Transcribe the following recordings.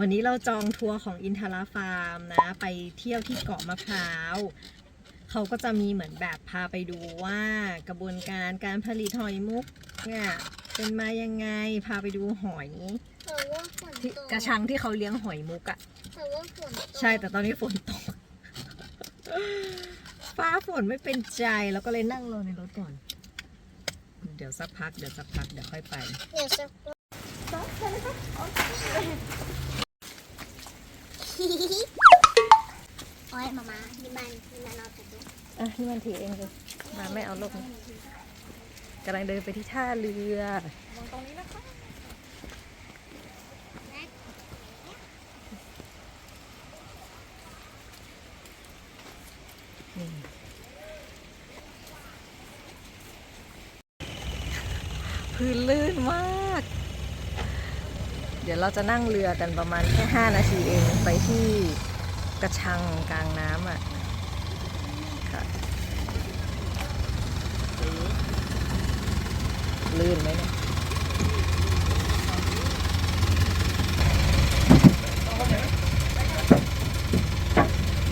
วันนี้เราจองทัวร์ของอินทราฟาร์มนะ ไปเที่ยวที่เกาะมะพร้าว เขาก็จะมีเหมือนแบบพาไปดูว่ากระบวนการการผลิตหอยมุกเนี่ยเป็นมายังไงพาไปดูหอยแต่ว่าฝนที่ตกกระชังที่เขาเลี้ยงหอยมุกอะ่ะ แต่ว่าฝนตกใช่แต่ตอนนี้ฝนตก ฟ้าฝนไม่เป็นใจแล้วก็เลยนั่งรอในรถก่อน เดี๋ยวสักพักเดี๋ยวสักพักเดี๋ยวค่อยไป เดี๋ยวสัก โอ้ยมามานี่มันนี่มันเอาไปดูอะนี่มันถือเองเลยมาไม่เอาลกกำลังเดินไปที่ท่าเรือมองตรงนี้นะคะพื้นลื่นมาก เดี๋ยวเราจะนั่งเรือกันประมาณแค่ 5 นาทีเองไปที่กระชังกลางน้ำอะค่ะลื่นไหมเนี่ย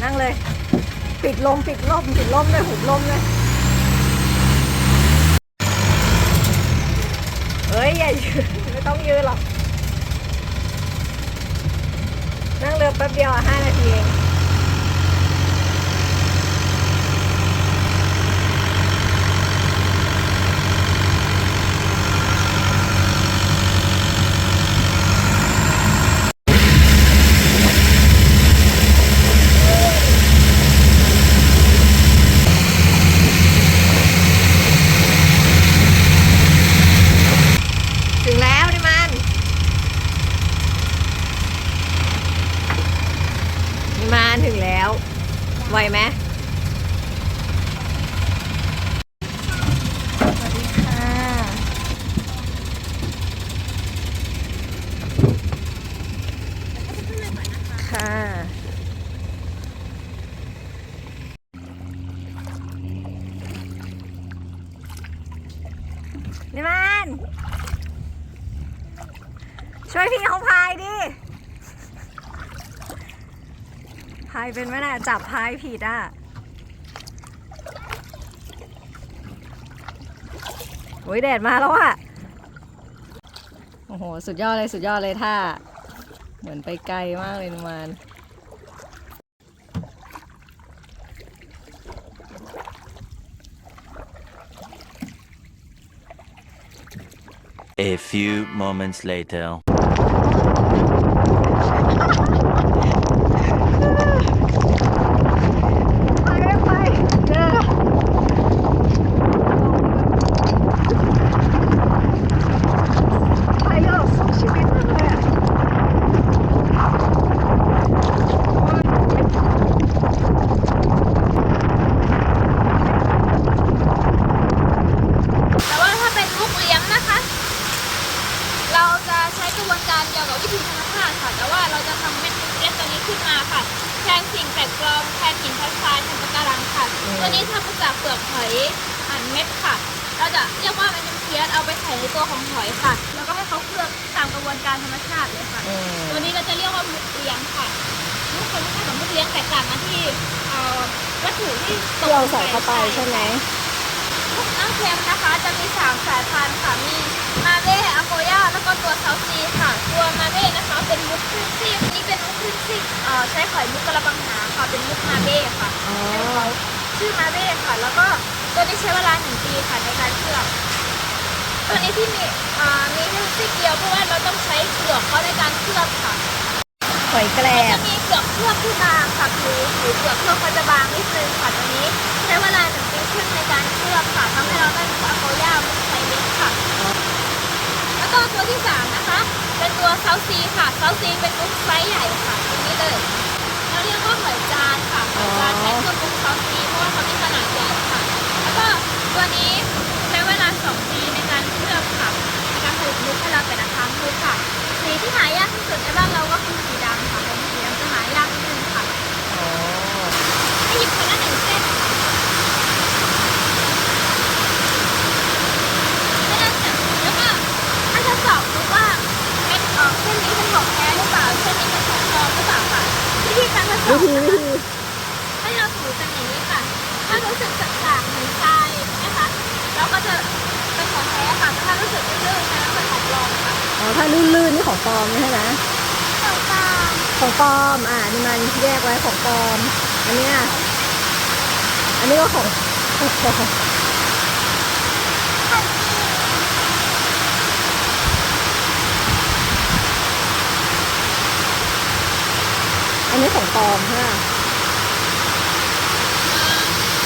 นั่งเลย ปิดลมปิดลมปิดลมเลยหุบลมเลยเฮ้ยอย่ายืนไม่ต้องยืนหรอก นั่ งเรือแป๊บเดียวห้านาทีเอง ถึงแล้วดิมันดิมันถึงแล้ว ไวไหมสวัสดีค่ะ ค่ะ ดิมัน ช่วยพี่เขาพายดิ พายเป็นไหมนะจับพายผิดอะ โอ้ยแดดมาแล้วอะ โอ้โห สุดยอดเลยสุดยอดเลยท่า เหมือนไปไกลมากเลยนุมาน A few moments later. ไปไม่ไปเจอไปเยอะสู้ชีวิตมากเลยอะ แต่ว่าถ้าเป็นลูกเลี้ยงนะคะ เราจะใช้กระบวนการเดียวกับวิธีธรรมชาติค่ะ แต่ว่าเราจะทำเม็ดเล็กตัวนี้ขึ้นมาค่ะ แทนสิ่งแปลกปลอม แทนหินแทนทรายแทนปะการังค่ะ ตัวนี้ทำมาจากเปลือกหอยหั่นเม็ดค่ะ เราจะเรียกว่ามันเป็นเพียส เอาไปใส่ในตัวของหอยค่ะ แล้วก็ให้เขาเคลือบตามกระบวนการธรรมชาติเลยค่ะ อืม ตัวนี้เราจะเรียกว่ามุกเลี้ยงค่ะมุกคนที่กับมุกเลี้ยงแตกต่างกันที่เอ่อวัตถุที่ตที่กเราใส่เข้าไปใช่ไหม มุกน้ำเค็มนะคะจะมีสามสายพันธุ์ค่ะมีมาเบ้อะโกย่าแล้วก็ตัวเซาซีค่ะ ตัวมาเบ้นะคะเป็นมุกครึ่งซีกอันนี้เป็นมุกครึ่งซีกเอ่อใช้หอยมุกกระบังหาค่ะเป็นมุกมาเบ้ค่ะอ๋อเป็นเขาชื่อมาเบ้ค่ะ แล้วก็ตัวนี้ใช้เวลาหนึ่งปีค่ะในการเคลือบ ตัวนี้ที่มีอ่ามีแค่ซีกเดียวเพราะว่าเราต้องใช้เปลือกเขาในการเคลือบค่ะ หอยแกลจะบมีเปลือกเคลือบที่บางค่ะผิวผิวเปลือกเคลือบเขาจะบางนิดนึงค่ะตัวนี้ ใช้เวลาหนึ่งปีครึ่งในการเคลือบค่ะทำให้เราได้มุกอะโกย่ามุกไซเล็กค่ะ แล้วก็ตัวที่สามนะคะ เป็นตัวเซาซีค่ะเซาซีเป็นมุกไซส์ใหญ่ค่ะตรงนี้เลย เราเรียกว่าหอยจานค่ะหอยจานใช้เครื่องมุกเซาซีเพราะว่าเขามีขนาดใหญ่ค่ะ แล้วก็ตัวนี้ใช้เวลาสองปีในการเคลือบค่ะในการผลิตมุกให้เราแต่ละครั้งมุกค่ะ สีที่หายากที่สุดในบ้านเราก็คือสีดำค่ะเป็นสีดำจะหายากนิดนึงค่ะ อ๋อ ให้หยิบคนละหนึ่งเส้นไม่น่าจะแล้วก็ถ้าทดสอบดูว่าเม็ดเอ่อเส้นนี้เป็นของแท้ วิธีวิธีให้เราถูกันอย่างนี้ค่ะ ถ้ารู้สึกสากๆเหมือนทรายนะคะ เราก็จะเป็นของแท้ค่ะแต่ถ้ารู้สึกลื่นๆนะเป็นของปลอมค่ะอ๋อถ้าลื่นๆนี่ของปลอมใช่ไหมของปลอมของปลอมอ่านี่มันแยกไว้ของปลอม อันเนี้ยอันนี้ก็ของของ อมอันนี้ของปลอมใช่ไหม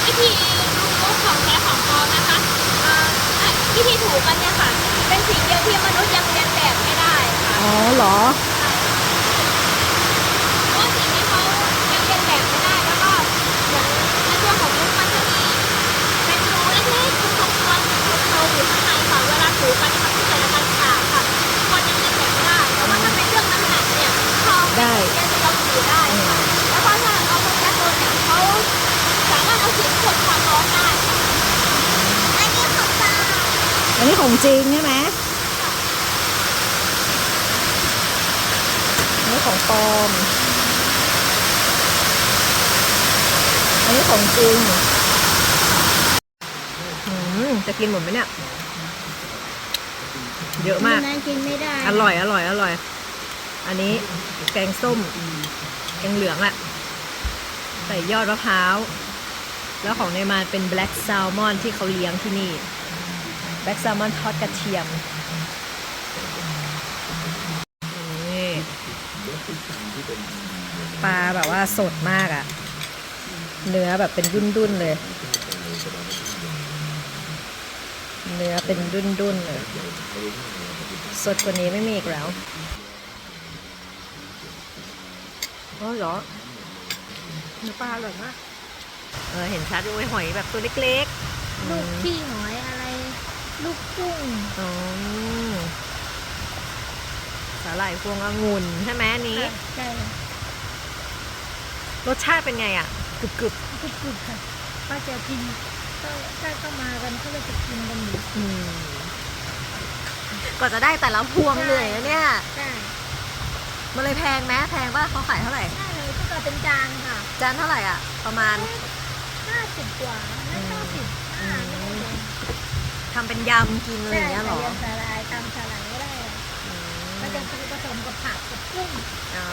วิธีรู้ของแท้ของปลอมนะคะเอ่ออะวิธีถูกันเนี่ยค่ะ เป็นสิ่งเดียวที่มนุษย์ยังเรียนแบบไม่ได้ค่ะ อ๋อเหรอเพราะว่าสิ่งที่เขายังเรียนแบบไม่ได้แล้วก็เหมื อนในตัวของมุกมันจะมีเป็นรูเล็กๆเป็นของตัวเขาอยู่ข้างในค่ะเวลาถูกันมันก็จะเกิดการขาดค่ะคนยังเรียนแบบไม่ได้แต่ว่าถ้าเป็นเรื่องน้ำหนักเนี่ยเขาได้ยังจะยอมถือได้ค่ะแล้วก็ถ้าเอาคนแค่ตัวเนี่ยเขาสามารถเอาสิ่งที่คนความร้อนได้ค่ะอันนี้ของปลาอันนี้ของจริงใช่ไหมอันนี้ของปลอม อันนี้ของจริงอืมจะกินหมดไหมเนี่ย เยอะมาก น่ากินไม่ได้ อร่อย อร่อย อร่อย อันนี้แกงส้ม แกงเหลืองอะใส่ยอดมะพร้าว แล้วของในมานเป็น black salmon ที่เขาเลี้ยงที่นี่ black salmon ทอดกระเทียมนี่ปลาแบบว่าสดมากอะเนื้อแบบเป็นดุนๆเลย เนื้อเป็นดุนๆเลย สดกว่านี้ไม่มีอีกแล้ว โอ้ยเหรอเนื้อปลาอร่อยมากเออเห็นชัดด้วยหอยแบบตัวเล็กๆลูกขี้หอยอะไร ลูกกุ้งอ๋อสาหร่ายพวงองุ่นใช่ไหมอันนี้ใช่รสชาติเป็นไงอะกรึบกรึบกรุบๆค่ะป้าจะกินก็ถ้าก็มากันเขาก็จะกินกันอยู่ๆอืมกว่าจะได้แต่ละพวงเหนื่อยนะเนี่ยใช่ มันเลยแพงไหมแพงป่ะเขาขายเท่าไหร่ใช่เลยก็จะเป็นจานค่ะจานเท่าไหร่อะ ประมาณห้าสิบกว่าไม่เท่าสิบห้าไม่แน่ใจทำเป็นยำกินอะไรอย่างเงี้ยเหรอ ใช่แต่ยำสาลายตำสาลายก็ได้อะอืมมันจะผสมกับผักกับกุ้งอ๋อ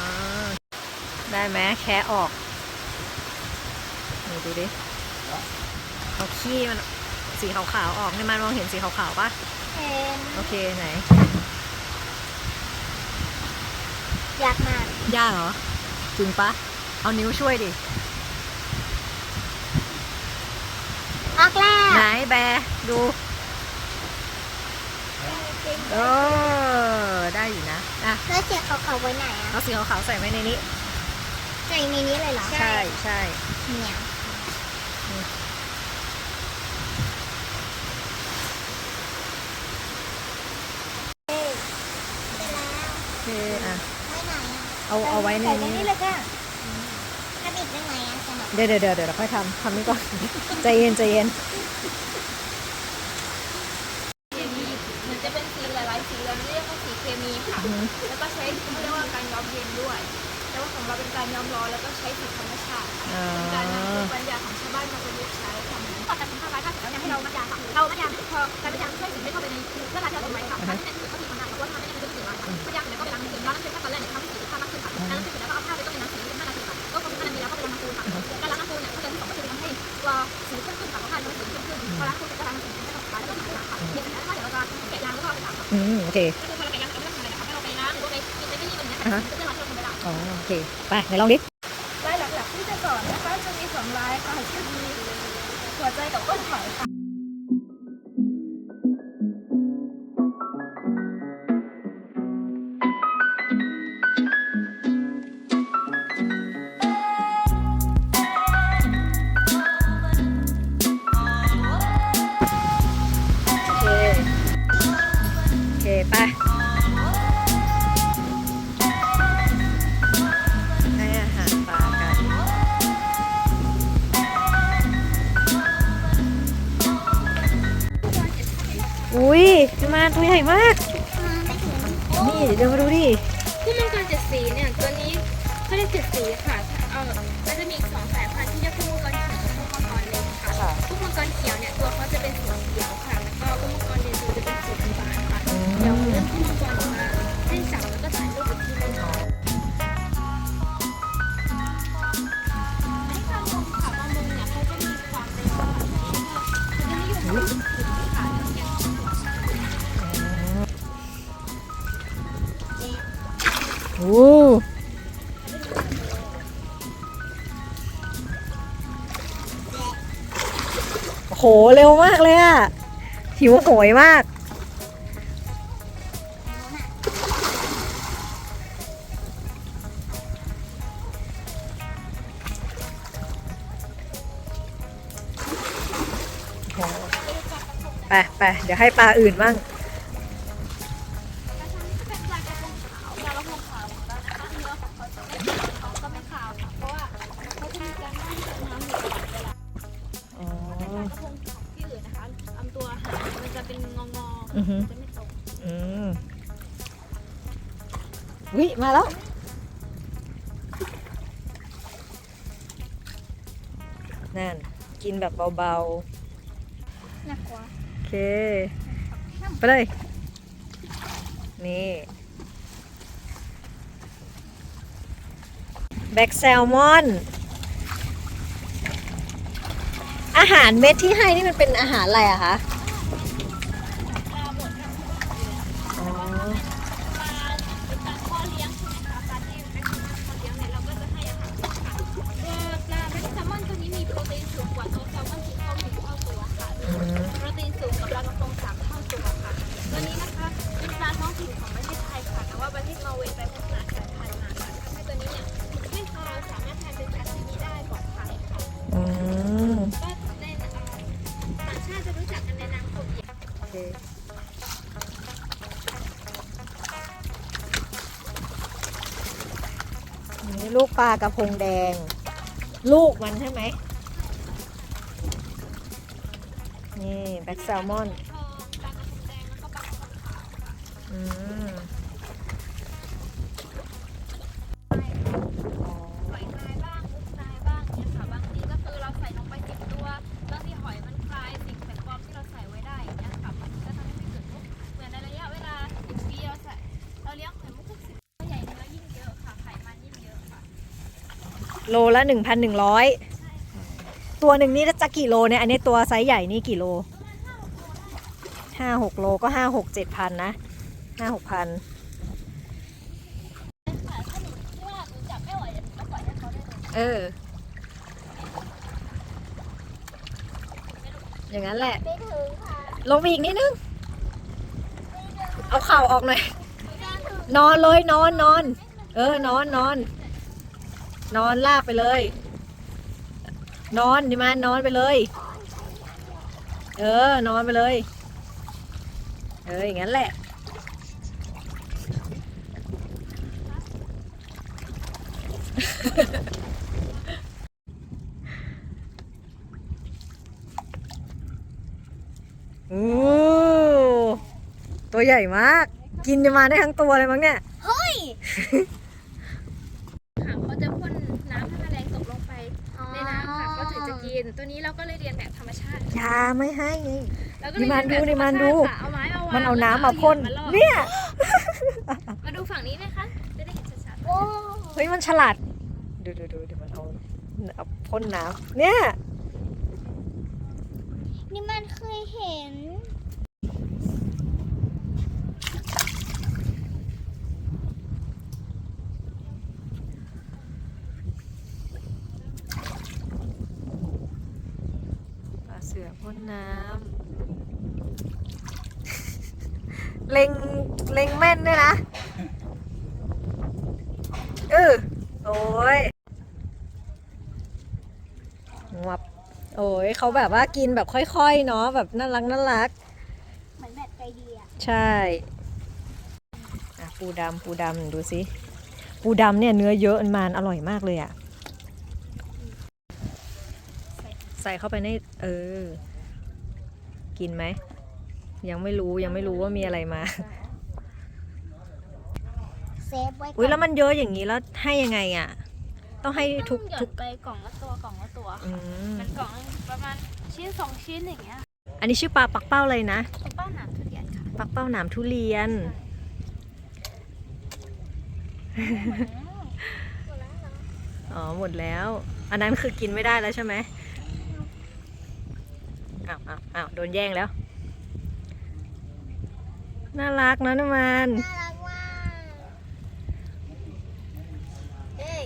ได้ไหมแคะออกไหนดูดิเอาขี้มันสีขาวๆออกในมันมองเห็นสีขาวๆป่ะเห็น โอเคไหน อยากมาก ยากเหรอ จริงปะ เอานิ้วช่วยดิ ออกแล้วไหนแบร์ดูเออได้อยู่นะอะแล้วเสียเขาเขาไว้ไหนอะเอาสีขาวๆใส่ไว้ในนี้ ใส่ในนี้เลยเหรอใช่ใช่เนี่ยโอเคอะ ไว้ไหนอะ เอาเอาไว้ในใส่ในนี้นี้เลยค่ะทำอีกได้ไหมอะสำหรับเดี๋ยวเดี๋ยวเดี๋ยวเดี๋ยวค่อยทำทำนี่ก่อน ใจเย็นใจเย็นมันจะเป็นสีหลายๆสีเราเรียกว่าสีเคมีค่ะแล้วก็ใช้เขาเรียกว่าการย้อมเย็นด้วย แต่ว่าของเราเป็นการย้อมร้อนแล้วก็ใช้สีธรรมชาติค่ะอ่าเป็นการนำภูมิปัญญาของชาวบ้านมาประยุกต์ใช้ค่ะก่อนการทำข้าวไร้ค่าเสร็จแล้วเนี่ยให้เรามัดยางค่ะ เรามัดยางพอการมัดยางช่วยสิ่งไม่เข้าไปในเพื่อการที่เราทำไว้ค่ะการที่เนี่ยเขาทีทำงานเพราะว่าทำให้เนี่ยมันจะถึงวันค่ะมัดยางเสร็จแล้วก็ไปล้างน้ำเย็นล้างน้ำเย็นขั้นตอน ตัวสีเข้นขึ้นค่ะเพราะข้าวมันสีเข้นขึ้นพอล้างปูนเสร็จก็ล้างน้ำสีให้กับปลาแล้วก็สีค่ะเสร็จแล้วก็เดี๋ยวเราจะแกะยางแล้วก็เอาไปตากค่ะอืมโอเคก็คือพอเราแกะยางเราไม่ต้องทำอะไรนะคะให้เราไปล้างหรือว่าไปกินในที่นี่มันเนี่ยค่ะจะได้เราที่เราทำไม่ได้อ๋อโอเคไปไหนลองดิลายหลักๆที่จะสอนนะคะจะมีสองลายค่ะชื่อดีหัวใจกับก้นหอยค่ะ มาตัวใหญ่มาก นี่เดี๋ยวมาดูดิ ผู้มังกรเจ็ดสีเนี่ยตัวนี้เขาเรีเจ็ดสีค่ะเออมันจะมีสองสายพันธุ์ที่เรียกผู้มังกรเขียวแลบผู้มังกรเล็กค่ะค่ะ ผู้มังกรเขียวเนี่ยตัวเขาจะเป็นสีเขียวค่ะแล้วก็ผู้มังกรเล็กจะเป็นสีน้ำาค่ะเดี๋ยวเรื่อง โอ้โหเร็วมากเลยอะหิวโหยมากไปไปเดี๋ยวให้ปลาอื่นบ้างาวค่ะ เพราะว่าเขาจะมีการว่ายน้ำอยู่ตลอดเวลาอ๋อปลากระพงของที่อื่นนะคะลำตัวหางมันจะเป็นงองอๆอือฮึจะไม่ตรงอืมวิมาแล้ว นั่น กินแบบเบาน่ากลัวๆโอเค ไปเลย นี่ แบ็กแซลมอน อาหารเม็ดที่ให้นี่มันเป็นอาหารอะไรอะคะปลาหมดทั้งหปลาเป็นปลาพ่อเลี้ยงใช่ไหมคะปลาที่เป็นปลาพ่อเลี้ยงเนี่ยเราก็จะให้อาหารค่ะตัวปลาแซลมอนตัวนี้มีโปรตีนสูงกว่าตัวแซลมอนที่เขามีเท่าตัวค่ะโปรตีนสูงกว่าปลากระพงสามเท่าตัวค่ะตัวนี้นะคะเป็นปลาท้องถิ่นของประเทศไทยค่ะแต่ว่าประเทศนอร์เวย์ไปพัฒนาสายพันธุ์มาค่ะทำให้ตัวนี้เนี่ย ไม่คาสามารถทานเป็นซาซิมิได้ปลอดภัยค่ะอืมก็ในเอ่อต่างชาติจะรู้จักกันในนามกลุ่มใหญ่โอเคนี่ลูกปลากระพงแดง ลูกมันใช่ไหม นี่แบ็กแซลมอน ทองปลากระพงแดงแล้วก็ปลากระพงขาว อืม ลละหนึ่งพันหนึ่งร้อยตัวหนึ่งนี่จะกี่โลเนี่ย อันนี้ตัวไซส์ใหญ่นี่กี่โลห้าหกโลก็ห้าหกเจ็ดพันนะห้าหกพันเอยให้เขาได้เลยเอออย่างนั้นแหละ ไม่ถึงค่ะลงไปอีกนิดนึง เอาเข่าออกหน่อย นอนเลยนอนนอน เออนอนนอน นอนลากไปเลย นอนดิมานนอนไปเลย เออ นอนไปเลย เอออย่างนั้นแหละ โอ้ตัวใหญ่มาก กินจะมาได้ทั้งตัวเลยมั้งเนี่ยค่ะเขาจะพ่นน้ำให้แมลงตกลงไปในน้ำค่ะเขาถึงจะกิน ตัวนี้เราก็เลยเรียนแบบธรรมชาติยาไม่ให้ไง เราก็เลยดิมันดูเรียแบบดิมันดูธรรชาติค่ะเอาไม้มาวางมันเอาน้ำมาพ่นแล้วก็เนี่ย มาดูฝั่งนี้ไหมคะ จะได้เห็นชัดๆเฮ้ยมันฉลาด ดูดูดูดูมันเอาเอาพ่นน้ำเนี่ย นี่มันเคยเห็น ปลาเสือพ่ นน้ำ เล็ง เล็งแม่นด้วยนะ เออโอ้ยงับโอ้ยเขาแบบว่ากินแบบค่อยๆ เนาะแบบน่ารักน่ารักเหมือนแบบใจดีอะใช่อะปูดำปูดำดูสิปูดำเนี่ยเนื้อเยอะมันอร่อยมากเลยอะ่ะ ใส่เข้าไปในเออ กินไหม ยังไม่รู้ยังไม่รู้ว่ามีอะไรมา เซฟไว้อุ้ยแล้วมันเยอะอย่างนี้แล้วให้ยังไงอะ่ะ ต้องให้ทุกหย่อทุนกไปกล่องละตัวกล่องละตัว อืมมันกล่องประมาณชิ้นสองชิ้นอย่างเงี้ยอันนี้ชื่อปลาปักเป้าเลยนะ เป็นเป้าหนามทุเรียนค่ะปักเป้าหนามทุเรียนอ๋อหมดแล้ว อันนั้นคือกินไม่ได้แล้วใช่ไหม อ้าวอ้าวอ้าวโดนแย่งแล้ว น่ารักนะน้ำมัน น่ารักมากเฮ้ย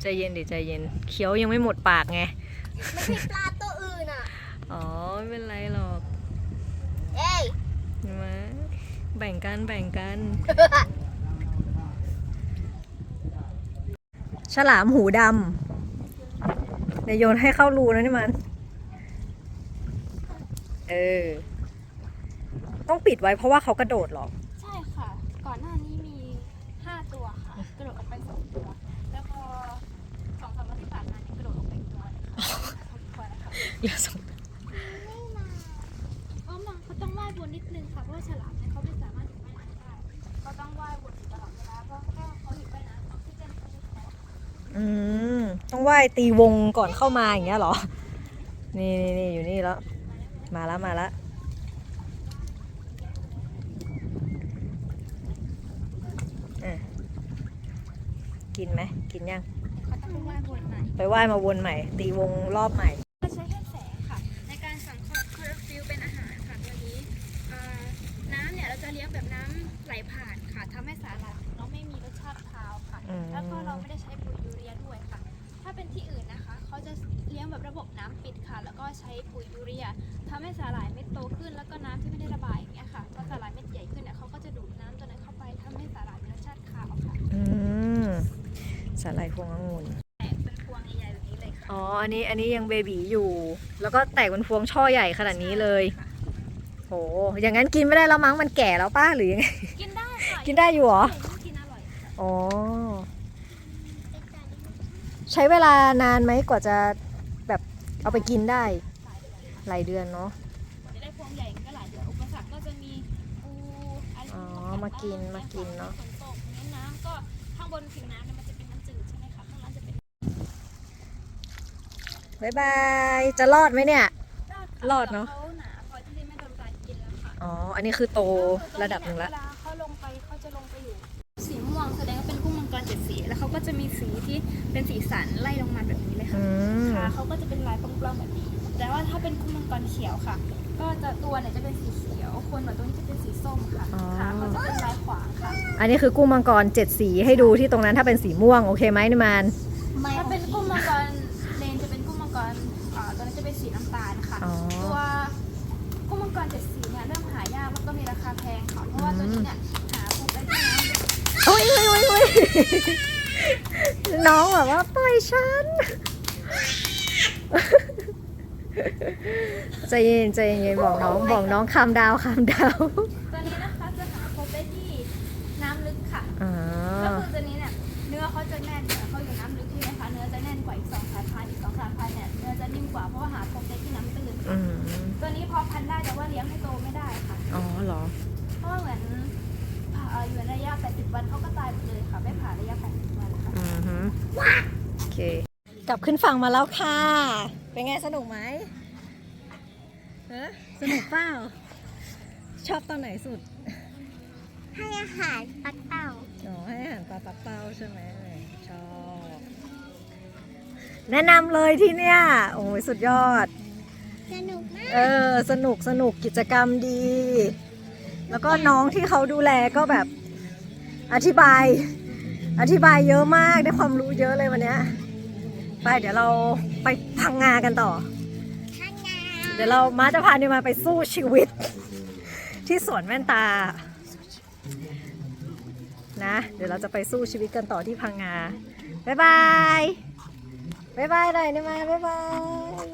ใจเย็นดิใจเย็น เคี้ยวยังไม่หมดปากไง มันมีปลาตัวอื่นอะ อ๋อ ไม่เป็นไรหรอกเอ้ยเห็นไหมแบ่งกันแบ่งกัน ฉลามหูดำเดี๋ยวโยนให้เข้ารูนะนี่มัน เออ ต้องปิดไว้เพราะว่าเขากระโดดเหรอ ใช่ค่ะ ก่อนหน้านี้มี5ตัวค่ะ กระโดดออกไป2ตัว แล้วพอสองสามวันที่ผ่านมาเนี่ยกระโดดออกไปอีกตัวหนึงค่ะทุกคนนะคะเหลือสองเพราะมันเขาต้องว่ายวนนิดนึงค่ะ เพราะว่าฉลามเนี่ยเขาไม่สามารถอยู่ว่ายน้ำได้เขาต้องว่ายวนอยู่ตลอดเวลา เพราะถ้าเขาอยู่ว่ายน้ำออกซิเจนเขาไม่พอ อืม ต้องไหว้ตีวงก่อนเข้ามาอย่างเงี้ยเหรอ นี่นี่นี่อยู่นี่แล้ว มาแล้วมาแล้วอะกินไหมกินยังเขาต้องไปว่ายวนใหม่ไปไหว้มาวนใหม่ ตีวงรอบใหม่ก็ใช้แค่แสงค่ะ ในการสั่งคลอโรฟิลเป็นอาหารค่ะตัวนี้เอ่อน้ำเนี่ยเราจะเลี้ยงแบบน้ำไหลผ่านค่ะทำให้สาหร่ายเราไม่มีรสชาติคาวค่ะอืมแล้วก็เราไม่ได้ใช้ปุ๋ยยูเรียด้วยค่ะ ถ้าเป็นที่อื่นนะคะ เขาจะเลี้ยงแบบระบบน้ำปิดค่ะ แล้วก็ใช้ปุ๋ยยูเรียทำให้สาหร่ายเม็ดโตขึ้น แล้วก็น้ำที่ไม่ได้ระบายอย่างเงี้ยค่ะพอสาหร่ายเม็ดใหญ่ขึ้นเนี่ยเขาก็จะดูดน้ำตัวนั้นเข้าไปทำให้สาหร่ายมีรสชาติคาวค่ะอืมสาหร่ายพวงองุ่นแตกเป็นพวงใหญ่ๆแบบนี้เลยค่ะอ๋ออันนี้อันนี้ยังเบบีอยู่ แล้วก็แตกเป็นพวงช่อใหญ่ขนาดนี้เลยค่ะโหอย่างนั้นกินไม่ได้แล้วมั้งมันแก่แล้วป้าหรือยังไงกินได้ค่ะกินได้อยู่เหรอใช่กินอร่อยค่ะอ๋อ ใช้เวลานานไหมกว่าจะแบบเอาไปกินได้หลายเดือนค่ะหลายเดือนเนาะกว่าจะได้พวงใหญ่ก็หลายเดือนอุปสรรคก็จะมีปูอะไรอ๋อพวมากินมากินเนอะฝนตกเนี่ยน้ำก็ข้างบนผิวน้ำเนี่ยมันจะเป็นน้ำจืดใช่ไหมคะข้างล่างจะเป็นบายบายจะรอดไหมเนี่ยค่ะรอดเนอะเขาหนาพอที่จะไม่โดนการกินแล้วค่ะอ๋อ อันนี้คือโตระดับหนึ่งละเวลา ก็จะมีสีที่เป็นสีสันไล่ลงมาแบบนี้เลยค่ะอืมขาเขาก็จะเป็นลายปล้องๆแบบนี้ แต่ว่าถ้าเป็นกุ้งมังกรเขียวค่ะ ก็จะตัวเนี่ยจะเป็นสีเขียวคนหัวตัวนี้จะเป็นสีส้มค่ะอ๋อขาเขาจะเป็นลายขวางค่ะ อันนี้คือกุ้งมังกรเจ็ดสีให้ดูที่ตรงนั้นถ้าเป็นสีม่วงโอเคไหมนิมานถ้าเป็นกุ้งมังกรเลนจะเป็นกุ้งมังกรอ่าตัวนั้นจะเป็นสีน้ำตาลค่ะอ๋อตัวกุ้งมังกรเจ็ดสีเนี่ยเริ่มหายากแล้วก็มีราคาแพงค่ะเพราะว่าตัวนี้เนี่ยหาพบได้ที่น้ำโอ้ยโอ้ยโอ้ยโอ้ย น้องแบบว่าปล่อยฉันใจเย็นใจเย็นบอกน้องบอกน้องคำดาวคำดาวตัวนี้นะคะจะหาพบได้ที่น้ำลึกค่ะอ๋อก็คือตัวนี้เนี่ยเนื้อเขาจะแน่นเนี่ยเขาอยู่น้ำลึกใช่ไหมคะเนื้อจะแน่นกว่าอีกสองสายพันธุ์อีกสองสายพันธุ์เนี่ยเนื้อจะนิ่มกว่าเพราะว่าหาพบได้ที่น้ำตื้นอืมตัวนี้พอพันธุ์ได้แต่ว่าเลี้ยงให้โตไม่ได้ค่ะอ๋อเหรอเพราะว่าเหมือนผ่าเอ่ออยู่ในระยะ 80 วันเขาก็ตายหมดเลยค่ะไม่ผ่านระยะ โอเค กลับขึ้นฝั่งมาแล้วค่ะ เป็นไงสนุกไหมเออสนุกเปล่า ชอบตอนไหนสุด ให้อาหารปักเต่าอ๋อให้อาหารปลาปักเป้าใช่ไหมชอบ แนะนำเลยที่เนี่ย โอ้ยสุดยอด สนุกมากเออ สนุกสนุกกิจกรรมดี แล้วก็น้องที่เขาดูแลก็แบบอธิบาย อธิบายเยอะมากได้ความรู้เยอะเลยวันนี้ไปเดี๋ยวเราไปพังงากันต่อ เดี๋ยวเรามาจะพาเนิมาไปสู้ชีวิต ที่สวนแว่นตา นะ เดี๋ยวเราจะไปสู้ชีวิตกันต่อที่พังงาบ๊ายบายบ๊ายบายหน่อยเนิมาบ๊ายบาย